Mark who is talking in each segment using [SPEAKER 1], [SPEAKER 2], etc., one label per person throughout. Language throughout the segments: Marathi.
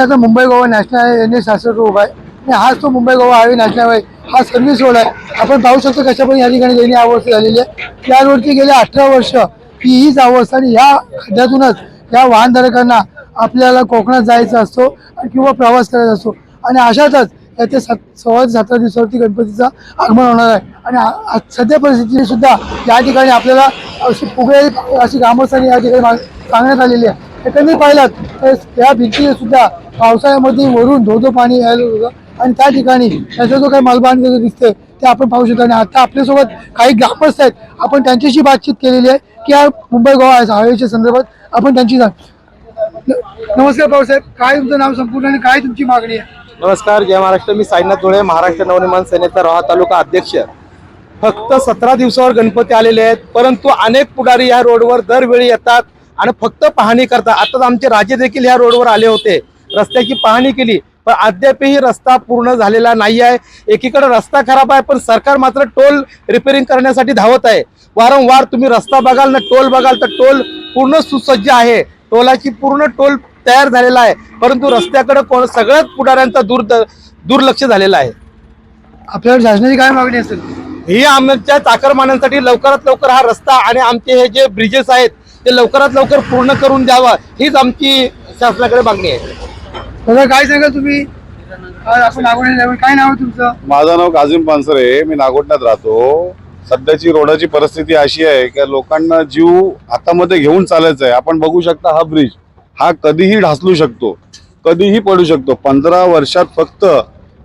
[SPEAKER 1] आता Mumbai Goa national highway N S शास्त्र उभा आहे. आणि हाच तो Mumbai Goa highway national highway हा सर्व्हिस रोड आहे. आपण पाहू शकतो कशा पण या ठिकाणी लेणी अवस्था झालेली आहे. या रोडची गेली अठरा वर्ष ही हीच अवस्था आणि ह्या खड्ड्यातूनच या वाहनधारकांना आपल्याला कोकणात जायचं असतो किंवा प्रवास करायचा असतो. आणि अशातच याच्या सात सोळा ते सतरा दिवसावरती गणपतीचा आगमन होणार आहे. आणि सध्या परिस्थितीने सुद्धा या ठिकाणी आपल्याला अशी फुगळे अशी ग्रामस्थांनी या ठिकाणी सांगण्यात आलेली आहे. एकंदरीत पाहिलात तर या भिंतीने सुद्धा पावसाळ्यामध्ये वरून धोधो पाणी यायला होतं. आणि त्या ठिकाणी त्याचा जो काही मलबान जो दिसतोय ते आपण पाहू शकतो. आणि आता आपल्यासोबत काही ग्रामस्थ आहेत. आपण त्यांच्याशी बातचीत केलेली आहे की या मुंबई गोवा हायवेच्या संदर्भात आपण त्यांची न- नमस्कार भाऊसाहेब काय तुमचं नाव संपूर्ण आणि काय तुमची मागणी आहे?
[SPEAKER 2] नमस्कार. जय महाराष्ट्र. मी साईनाथ धुळे महाराष्ट्र नवनिर्माण सेनेचा रोहा तालुका अध्यक्ष. फक्त सतरा दिवसावर गणपती आलेले आहेत परंतु अनेक पुढारी या रोडवर दरवेळी येतात आणि फक्त पाहणी करतात. आताच आमचे राजे देखील या रोडवर आले होते. रस्त्याची पाहणी केली. पण अद्यापही रस्ता पूर्ण झालेला नाही आहे एकीकडे रस्ता खराब आहे पण सरकार मात्र टोल रिपेअरिंग करण्यासाठी धावत आहे. वारंवार तुम्ही रस्ता बघाल ना टोल बघाल तर टोल पूर्ण सुसज्ज आहे. टोलाची पूर्ण टोल तयार झालेला आहे. परंतु रस्त्याकडे कोण सगळ्याच पुढाऱ्यांचा दूर दुर्लक्ष झालेलं आहे.
[SPEAKER 1] आपल्याला शासनाची काय मागणी असेल?
[SPEAKER 2] ही आमच्या चाकरमान्यांसाठी लवकरात लवकर हा रस्ता आणि आमचे हे जे ब्रिजेस आहेत ते लवकरात लवकर पूर्ण करून द्यावा. हीच आमची शासनाकडे मागणी आहे.
[SPEAKER 1] दादा काय सांगाल तुम्ही? आज आपण काय नाव आहे तुमचं?
[SPEAKER 3] माझं नाव काझिम पानसरे मी नागोटण्यात राहतो. सध्याची रोडाची परिस्थिती अशी आहे की लोकांना जीव हातामध्ये घेऊन चालायचा आहे. आपण बघू शकता हा ब्रिज. हा कधीही ढासलू शकतो. कधीही पडू शकतो. पंधरा वर्षात फक्त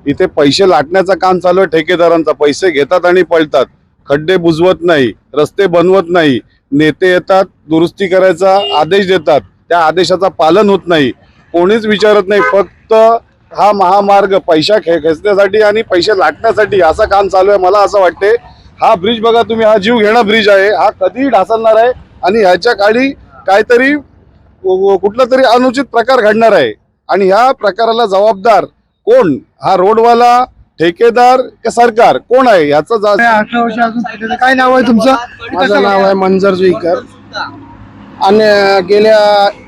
[SPEAKER 3] इथे पैसे लाटण्याचं काम चालू आहे ठेकेदारांचा. पैसे घेतात आणि पळतात. खड्डे बुजवत नाही रस्ते बनवत नाही. नेते येतात दुरुस्ती करायचा आदेश देतात. त्या आदेशाचा पालन होत नाही. कोणीच विचारत नाही फक्त हा महामार्ग पैसा खे खेचण्यासाठी आणि पैसे लाटण्यासाठी असं काम चालू आहे. मला असं वाटते हा ब्रिज बघा तुम्ही हा जीव घेणा ब्रिज आहे. हा कधीही ढासळणार आहे आणि ह्याच्या काळी काहीतरी व- कुठला तरी अनुचित प्रकार घडणार आहे. आणि ह्या प्रकाराला जबाबदार कोण? हा रोडवाला ठेकेदार का सरकार? कोण आहे? याचा जा
[SPEAKER 1] अठरा वर्ष अजून सध्याचं काय नाव आहे तुमचं?
[SPEAKER 4] माझं नाव आहे मंजर जुईकर. आणि गेल्या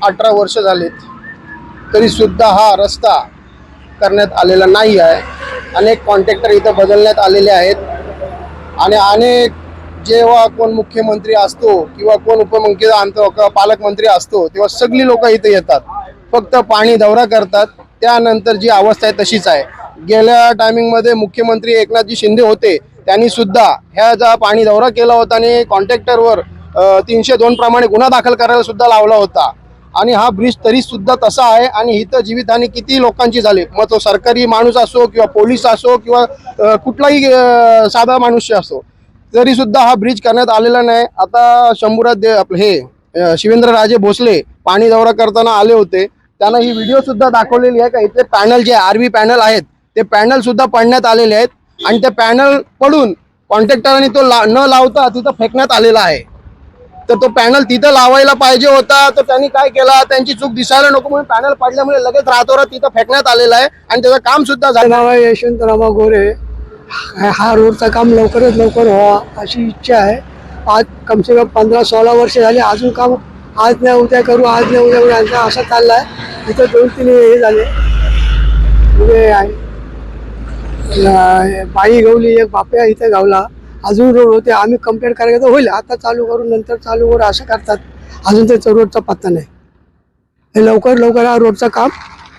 [SPEAKER 4] अठरा वर्ष झालेत. तरीसुद्धा हा रस्ता करण्यात आलेला नाही आहे. अनेक कॉन्ट्रॅक्टर इथं बदलण्यात आलेले आहेत. आणि अनेक जेव्हा कोण मुख्यमंत्री असतो किंवा कोण उपमुख्य आणतो किंवा पालकमंत्री असतो तेव्हा सगळी लोक इथे येतात. फक्त पाणी दौरा करतात. त्यानंतर जी अवस्था आहे तशीच आहे. गेल्या टायमिंगमध्ये मुख्यमंत्री एकनाथजी शिंदे होते. त्यांनी सुद्धा ह्या जा पाणी दौरा केला होता आणि कॉन्ट्रॅक्टरवर तीनशे दोन प्रमाणे गुन्हा दाखल करायला सुद्धा लावला होता. आणि हा ब्रिज तरी सुद्धा तसा आहे. आणि इथं जीवितहानी किती लोकांची झाली? मग तो सरकारी माणूस असो किंवा पोलीस असो किंवा कुठलाही साधा मनुष्य असो तरी सुद्धा हा ब्रिज करण्यात आलेला नाही. आता शंभूराज दे आपले हे शिवेंद्रराजे भोसले पाणी दौरा करताना आले होते. त्यांना ही व्हिडिओ सुद्धा दाखवलेली आहे का? इथे पॅनल जे आरबी पॅनल आहेत ते पॅनल सुद्धा पडण्यात आलेले आहेत. आणि ते पॅनल पडून कॉन्ट्रॅक्टरांनी तो ला न लावता तिथं फेकण्यात आलेला आहे. तर तो पॅनल तिथं लावायला पाहिजे होता. तर त्यांनी काय केला? त्यांची चूक दिसायला नको म्हणून पॅनल पडल्यामुळे लगेच रातोरात तिथं फेकण्यात आलेलं आहे. आणि त्याचं काम सुद्धा झालं.
[SPEAKER 1] नाव आहे यशवंत रामा गोरे. हा रोडचं काम लवकरात लवकर व्हावा अशी इच्छा आहे. आज कमसे कम पंधरा सोळा वर्ष झाली. अजून काम आज नाही उद्या करू आज नाही उद्या करू यांचा असा चालला आहे इथं दोन तीन हे झाले. म्हणजे बाई गवली एक बाप्या इथं गावला. अजून रोड होते आम्ही कम्प्लेट करायला तर होईल. आता चालू करू नंतर चालू करू असं करतात. अजून त्याचा रोडचा पत्ता नाही. हे लवकर लवकर हा रोडचं काम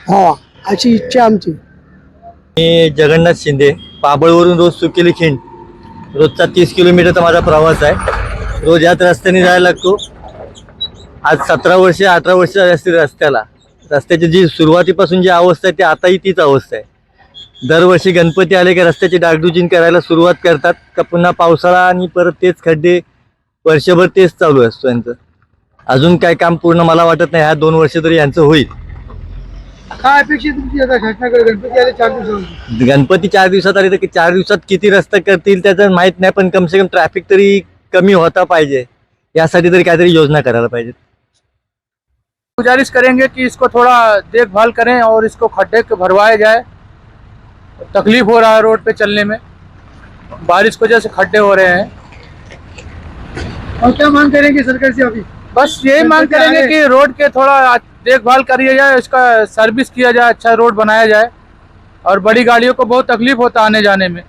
[SPEAKER 1] व्हावा अशी इच्छा आमची.
[SPEAKER 5] मी जगन्नाथ शिंदे. पाबळवरून रोज सुकेली खिंड. रोजचा तीस किलोमीटरचा माझा प्रवास आहे. रोज याच रस्त्याने जायला लागतो. आज सतरा वर्ष अठरा वर्ष झाली रस्त्याला. रस्त्याची जी सुरुवातीपासून जी अवस्था आहे ती आताही तीच अवस्था आहे. दरवर्षी गणपती आले की रस्त्याची डागडुजीन करायला सुरुवात करतात. का पुन्हा पावसाळा आणि परत तेच खड्डे वर्षभर तेच चालू असतो. यांचं अजून काय काम पूर्ण मला वाटत नाही. ह्या दोन वर्ष तरी यांचं होईल.
[SPEAKER 1] काय अपेक्षा आहे तुमची? आता शासनाकडे गणपती आले चार दिवसांची
[SPEAKER 5] गणपती चार दिवसात आले तर की चार दिवसात किती रस्ता करतील त्याचं माहीत नाही पण कमसे कम ट्रॅफिक तरी कमी होता पाहिजे. यासाठी तरी काहीतरी योजना करायला पाहिजे.
[SPEAKER 6] गुजारिश करेंगे कि इसको थोड़ा देखभाल करें और इसको खड्डे भरवाया जाए। तकलीफ़ हो रहा है रोड पे चलने में। बारिश की वजह से खड्डे हो रहे हैं।
[SPEAKER 1] और क्या मांग करेंगे सरकार से अभी?
[SPEAKER 6] बस यही मांग करेंगे। कि रोड के थोड़ा देखभाल करिए जाए इसका सर्विस किया जाए अच्छा रोड बनाया जाए। और बड़ी गाड़ियों को बहुत तकलीफ़ होता है आने जाने में।